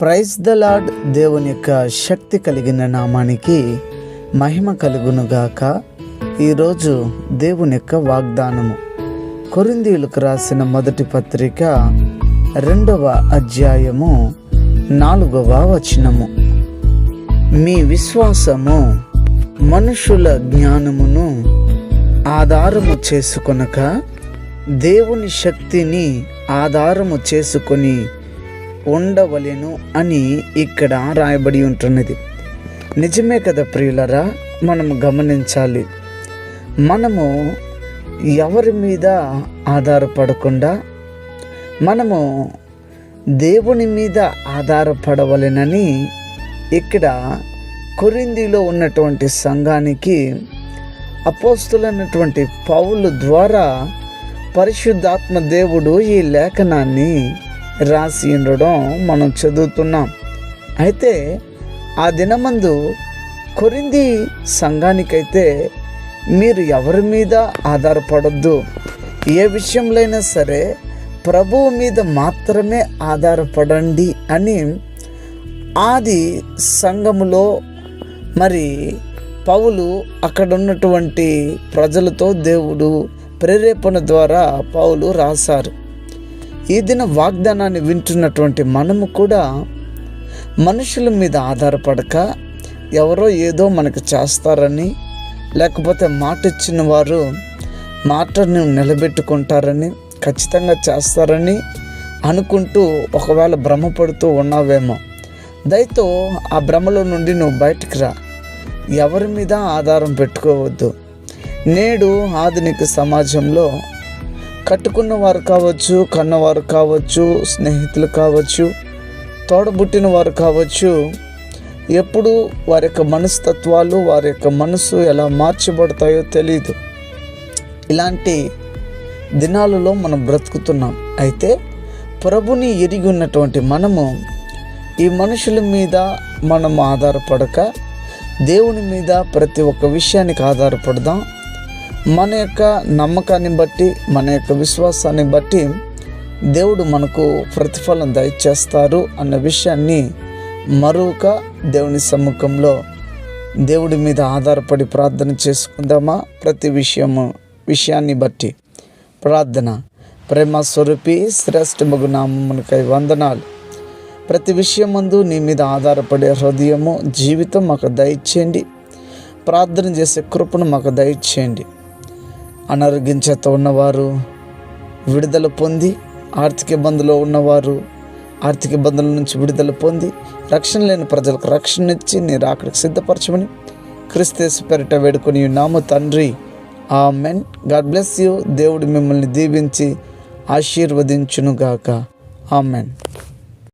Praise the lord దేవుని యొక్క శక్తి కలిగిన నామానికి మహిమ కలుగునుగాక. ఈరోజు దేవుని యొక్క వాగ్దానము. కొరిందీలకు రాసిన మొదటి పత్రిక రెండవ అధ్యాయము నాలుగవ వచనము. మీ విశ్వాసము మనుషుల జ్ఞానమును ఆధారము చేసుకొనక దేవుని శక్తిని ఆధారము చేసుకొని ఉండవలెను అని ఇక్కడ రాయబడి ఉంటున్నది. నిజమే కదా ప్రియులరా మనం గమనించాలి. మనము ఎవరి మీద ఆధారపడకుండా మనము దేవుని మీద ఆధారపడవలెనని ఇక్కడ కొరిందిలో ఉన్నటువంటి సంఘానికి అపోస్తులైనటువంటి పౌలు ద్వారా పరిశుద్ధాత్మ దేవుడు ఈ లేఖనాన్ని రాసి ఉండడం మనం చదువుతున్నాం. అయితే ఆ దినమందు కొరింది సంఘానికైతే మీరు ఎవరి మీద ఆధారపడద్దు. ఏ విషయంలో అయినా సరే ప్రభువు మీద మాత్రమే ఆధారపడండి అని ఆది సంఘములో మరి పౌలు అక్కడ ఉన్నటువంటి ప్రజలతో దేవుడు ప్రేరేపణ ద్వారా పౌలు రాశారు. ఈ దిన వాగ్దానాన్ని వింటున్నటువంటి మనము కూడా మనుషుల మీద ఆధారపడక ఎవరో ఏదో మనకు చేస్తారని లేకపోతే మాట ఇచ్చిన వారు మాటను నిలబెట్టుకుంటారని ఖచ్చితంగా చేస్తారని అనుకుంటూ ఒకవేళ భ్రమపడుతూ ఉన్నావేమో దయతో ఆ భ్రమలో నుండి నువ్వు బయటికి రా. ఎవరి మీద ఆధారం పెట్టుకోవద్దు. నేడు ఆధునిక సమాజంలో కట్టుకున్న వారు కావచ్చు కన్నవారు కావచ్చు స్నేహితులు కావచ్చు తోడబుట్టిన వారు కావచ్చు ఎప్పుడు వారి యొక్క మనస్తత్వాలు వారి యొక్క మనసు ఎలా మార్చబడతాయో తెలియదు ఇలాంటి దినాలలో మనం బ్రతుకుతున్నాం. అయితే ప్రభుని ఎరిగి ఉన్నటువంటి మనము ఈ మనుషుల మీద మనం ఆధారపడక దేవుని మీద ప్రతి ఒక్క విషయానికి ఆధారపడదాం. మన యొక్క నమ్మకాన్ని బట్టి మన యొక్క విశ్వాసాన్ని బట్టి దేవుడు మనకు ప్రతిఫలం దయచేస్తారు అన్న విషయాన్ని మరొక దేవుని సమ్ముఖంలో దేవుడి మీద ఆధారపడి ప్రార్థన చేసుకుందామా? ప్రతి విషయము విషయాన్ని బట్టి. ప్రార్థన. ప్రేమ స్వరూపి శ్రేష్ఠ మగునామమునకై వందనాలు. ప్రతి విషయం ముందు నీ మీద ఆధారపడే హృదయము జీవితం మాకు దయచేయండి. ప్రార్థన చేసే కృపను మాకు దయచేయండి. అనారోగ్యం చేత ఉన్నవారు విడుదల పొంది ఆర్థిక ఇబ్బందులో ఉన్నవారు ఆర్థిక ఇబ్బందుల నుంచి విడుదల పొంది రక్షణ లేని ప్రజలకు రక్షణ ఇచ్చి నీ రాకడికి సిద్ధపరచమని క్రిస్తేసు పెరట వేడుకొని నాము తండ్రి. ఆ మెన్ గాడ్ బ్లెస్ యూ. దేవుడు మిమ్మల్ని దీవించి ఆశీర్వదించునుగాక. ఆమెన్.